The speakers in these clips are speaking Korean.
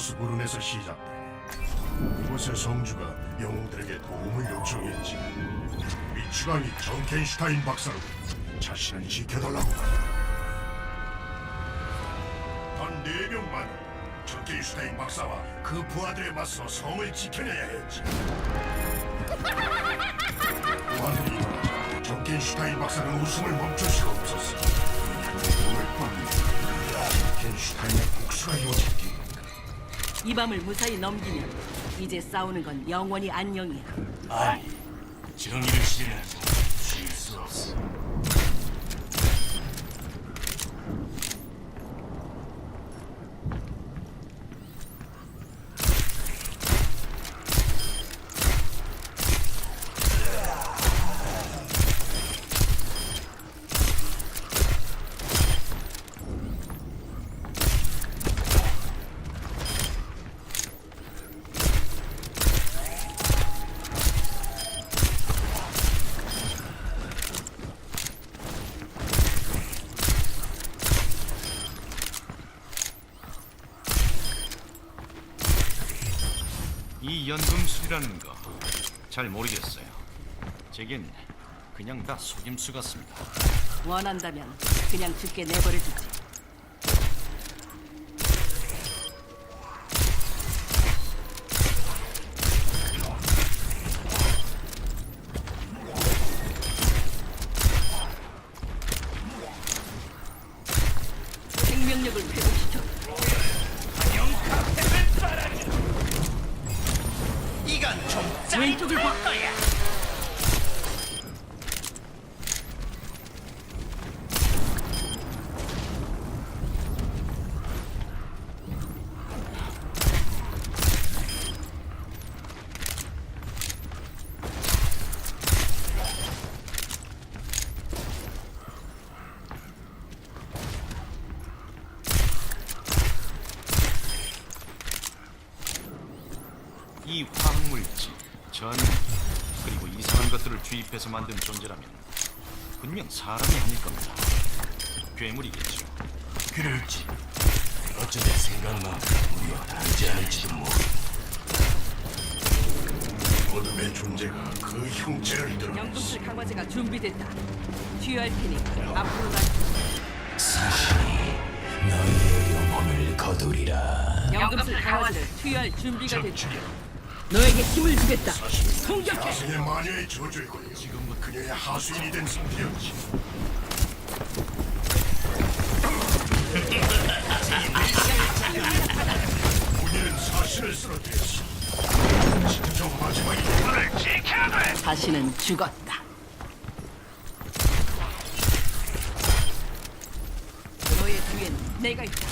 로스부른에서 시작돼. 이곳의 성주가 영웅들에게 도움을 요청했지. 미치광이 정켄슈타인 박사로 자신을 지켜달라고. 단네 명만 정켄슈타인 박사와 그 부하들에 맞서 성을 지켜내야 했지. 부하들이 정켄슈타인 박사는 웃음을 멈출 수가 없었어. 오늘 밤 정켄슈타인의 복수가 이루어졌기. 이 밤을 무사히 넘기면 이제 싸우는 건 영원히 안녕이야. 아니, 정의를 실현하고 쉴수 없어. 이 연금술이라는 거 잘 모르겠어요. 제겐 그냥 다 속임수 같습니다. 원한다면 그냥 죽게 내버려두지. 이 화학물질, 전 그리고 이상한 것들을 주입해서 만든 존재라면 분명 사람이 아닐 겁니다. 괴물이겠죠. 그럴지. 어쩌면 생각만 우리와 다르지 않을지도 모르. 어둠의 존재가 그 형체를 드러냈어. 연금술 강화제가 준비됐다. 취할 테니 앞으로 가. 사신이 너희의 영혼을 거두리라. 연금술 강화제를 투여할 준비가 됐다. 너에게 힘을 주겠다. 공격해. 자신의 마녀의 저주에 걸려 지금은 그녀의 하수인이 된 상태였지. 우리는 사신을 쓰러뜨렸어. 진정 마지막이 오늘 지켜야 돼. 다시는 죽었다. 너의 뒤엔 내가 있다.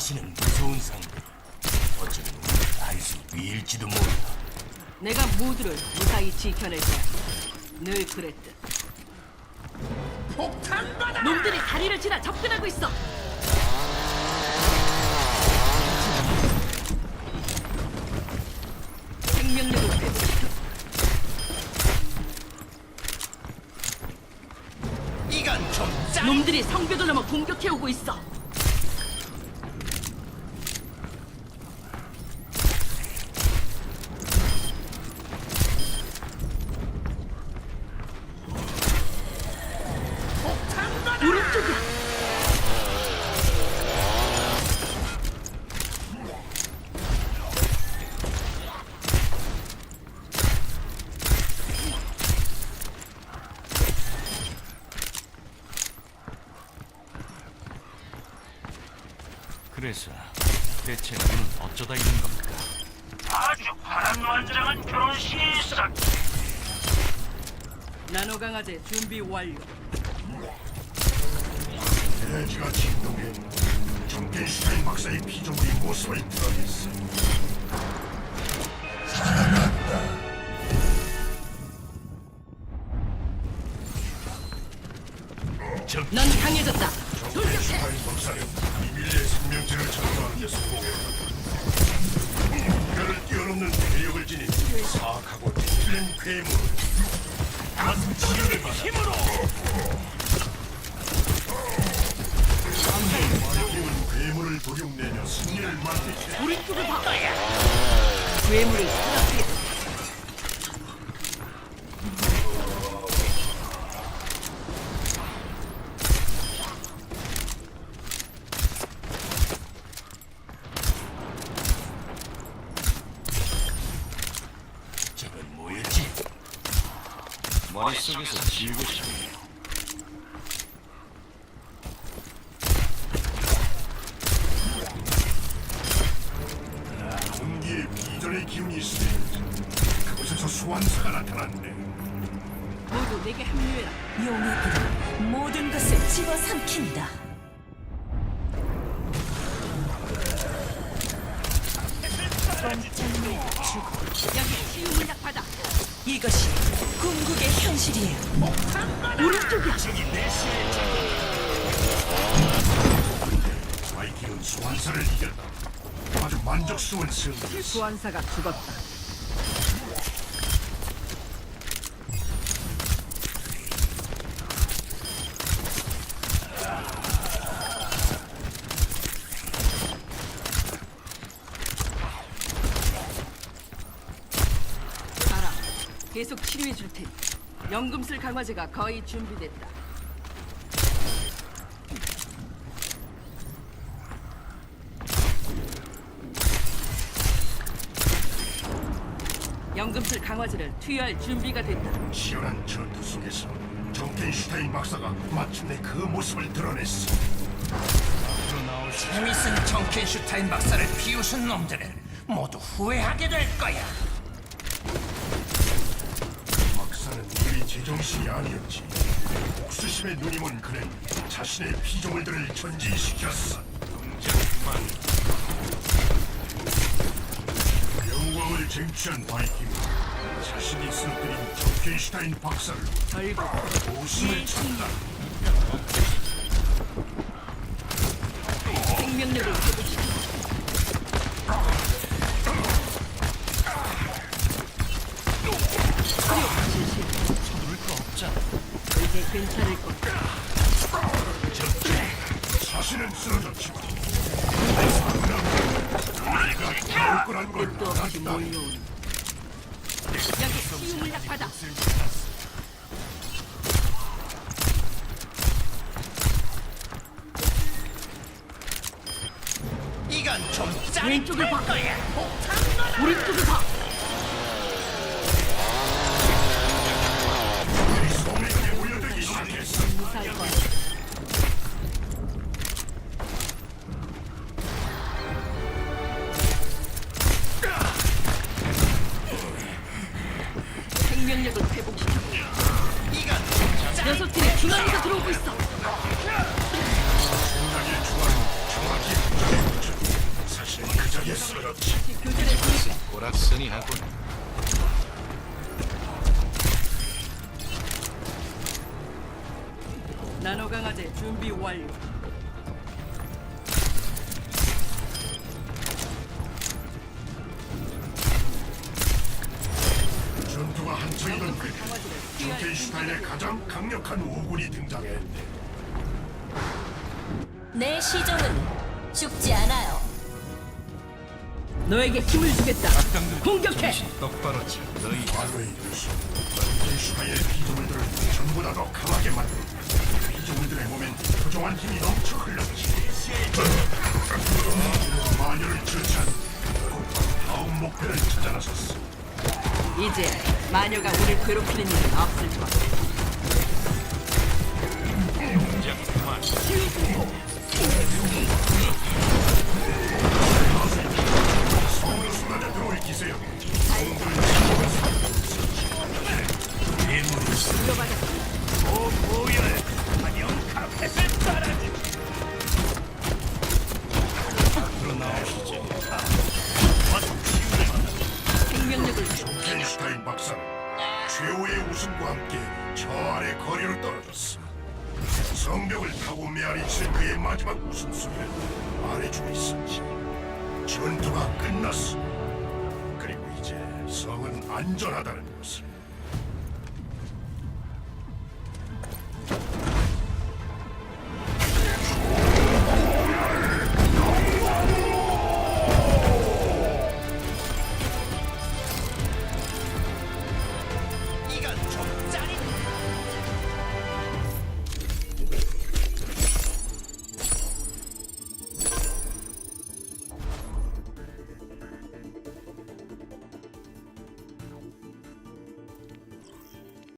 사신은 무서운 상대. 어쩌면 단수 위일지도 모르. 내가 모두를 무사히 지켜낼 거야. 늘 그랬듯. 놈들이 다리를 지나 접근하고 있어. 생명력을 회복시켜. 이건 좀 짜. 놈들이 성벽을 넘어 공격해오고 있어. 그래서 대체 우리는 어쩌다 이런 겁니까? 아주 파란만장한 결혼식이 있었 나노 강화제 준비 완료. 대지가 진동해. 정켄슈타인 박사의 피조물이 모습을 드러냈어. 넌 강해졌다. 돌격해. 뛰어넘는 괴력을 지닌 사악하고 찔린 괴물. 힘으로 바이킹은 괴물을 도륙내며 승리를 만들게 우리 쪽을 봐. 괴물을 쓰러뜨려. 저건 뭐였지? 머릿속에서 지우고 싶네요. 공기에 비전의 기운이 있으니 그곳에서 소환사가 나타났네 모두 내게 합류해라. 용의 불은 모든 것을 집어삼킨다. 여기 치유 물약 받아. 이것이 궁극의 현실이에요. 우리 쪽이야. 바이킹은 소환사를 이겼다 아주 만족스러운 승리였어 소환사가 죽었다. 알아. 계속 치료해 줄 테니. 연금술 강화제가 거의 준비됐다. 연금술 강화제를 투여할 준비가 됐다. 치열한 전투 속에서 정켄슈타인 박사가 마침내 그 모습을 드러냈어 재밌은 정켄슈타인 박사를 비웃은 놈들은 모두 후회하게 될 거야. 박사는 우리 제정신이 아니었지. 옥수심의 누님은 그는 자신의 피조물들을 전진시켰어. 영광을 쟁취한 바이킹은 자신이 쓰러뜨린 정켄슈타인 박사를 결국 모습을 찾다 생명력을 회복시켜 이제 괜찮을 거야. 자신은 쓰러졌지만 우리가 나올 거란 걸 끝도 없이 알았다 몰려오는 여기 치유 물약 받아. 이건 좀 왼쪽을 봐. 거야. 오른쪽을 봐. 생명력을 회복시켜. 녀석들이 중앙에서 들어오고 있어. 사실 그 교전에 돌입. 오락선이 하군. 나노 강화제 준비 완료. 전투가 한창이던 그 강화제를 투여할 켄슈타인의 준비가 가장 강력한 오군이 등장했네 내 시종은 죽지 않아요. 너에게 힘을 주겠다. 공격해. 똑바로 쳐. 너희 과거의 요소 켄슈타인의 피조물들을 전부 다 더 강하게 만들고 피 조물들의 몸엔 부정한 힘이 넘쳐 흘렀지 마녀를 처치한 곧 다음 목표를 찾아 나섰어. 이제 마녀가 우리를 괴롭히는 일은 없을 거야. 쏟아져 들어올 기세여 생명력을 켄슈타인 박사는 최후의 웃음과 함께 저 아래 거리로 떨어졌어. 성벽을 타고 메아리치는 그의 마지막 웃음소리를 말해주고 있었지. 전투가 끝났어. 그리고 이제 성은 안전하다는 것을.